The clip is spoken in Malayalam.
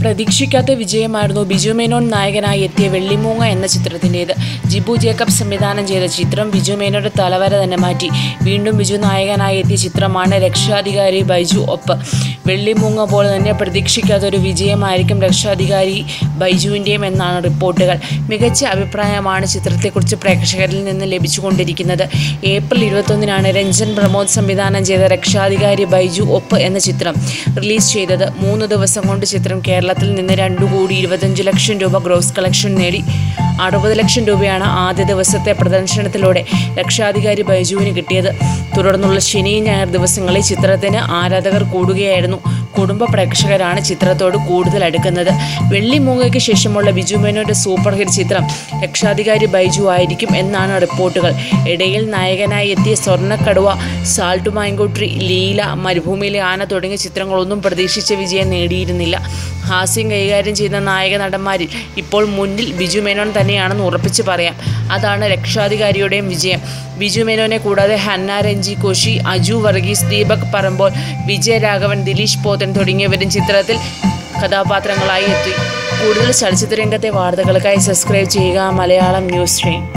പ്രതീക്ഷിക്കാത്ത വിജയമായിരുന്നു ബിജു മേനോൻ നായകനായി എത്തിയ വെള്ളിമൂങ്ങ എന്ന ചിത്രത്തിന്റേത്. ജിബു ജേക്കബ് സംവിധാനം ചെയ്ത ചിത്രം ബിജു മേനോന്റെ തലവര തന്നെ മാറ്റി. വീണ്ടും ബിജു നായകനായി എത്തിയ ചിത്രമാണ് രക്ഷാധികാരി ബൈജു ഒപ്പ്. വെള്ളിമൂങ്ങ പോലെ തന്നെ പ്രതീക്ഷിക്കാത്ത ഒരു വിജയമായിരിക്കും രക്ഷാധികാരി ബൈജുവിന്റെയും എന്നാണ് റിപ്പോർട്ടുകൾ. മികച്ച അഭിപ്രായമാണ് ചിത്രത്തെക്കുറിച്ച് പ്രേക്ഷകരിൽ നിന്ന് ലഭിച്ചുകൊണ്ടിരിക്കുന്നത്. ഏപ്രിൽ ഇരുപത്തൊന്നിനാണ് രഞ്ജൻ പ്രമോദ് സംവിധാനം ചെയ്ത രക്ഷാധികാരി ബൈജു ഒപ്പ് എന്ന ചിത്രം റിലീസ് ചെയ്തത്. മൂന്ന് ദിവസം കൊണ്ട് ചിത്രം കേരളത്തിൽ നിന്ന് രണ്ടു കോടി ഇരുപത്തഞ്ച് ലക്ഷം രൂപ ഗ്രോസ് കളക്ഷൻ നേടി. അറുപത് ലക്ഷം രൂപയാണ് ആദ്യ ദിവസത്തെ പ്രദർശനത്തിലൂടെ രക്ഷാധികാരി ബൈജുവിന് കിട്ടിയത്. തുടർന്നുള്ള ശനി ഞായർ ദിവസങ്ങളിൽ ചിത്രത്തിന് ആരാധകർ കൂടുകയായിരുന്നു. കുടുംബ പ്രേക്ഷകരാണ് ചിത്രത്തോട് കൂടുതൽ അടുക്കുന്നത്. വെള്ളി മൂങ്ങയ്ക്ക് ശേഷമുള്ള ബിജു മേനോന്റെ സൂപ്പർ ഹിറ്റ് ചിത്രം രക്ഷാധികാരി ബൈജു ആയിരിക്കും എന്നാണ് റിപ്പോർട്ടുകൾ. ഇടയിൽ നായകനായി എത്തിയ സ്വർണക്കടുവ സാൾട്ട് മാങ്കോട്രി ലീല മരുഭൂമിയിലെ ആന തുടങ്ങിയ ചിത്രങ്ങളൊന്നും പ്രതീക്ഷിച്ച വിജയം നേടിയിരുന്നില്ല. ഹാസ്യം കൈകാര്യം ചെയ്യുന്ന നായക നടന്മാരിൽ ഇപ്പോൾ മുന്നിൽ ബിജു മേനോൻ തന്നെയാണെന്ന് ഉറപ്പിച്ച് പറയാം. അതാണ് രക്ഷാധികാരിയുടെയും വിജയം. ബിജു മേനോനെ കൂടാതെ ഹന്ന രഞ്ജി കോശി അജു വർഗീസ് ദീപക് പറമ്പോൾ വിജയരാഘവൻ ദിലീഷ് പോത്തൻ തുടങ്ങിയവരും ചിത്രത്തിൽ കഥാപാത്രങ്ങളായി എത്തി. കൂടുതൽ ചലച്ചിത്ര രംഗത്തെ വാർത്തകൾക്കായി സബ്സ്ക്രൈബ് ചെയ്യുക മലയാളം ന്യൂസ് സ്ട്രീം.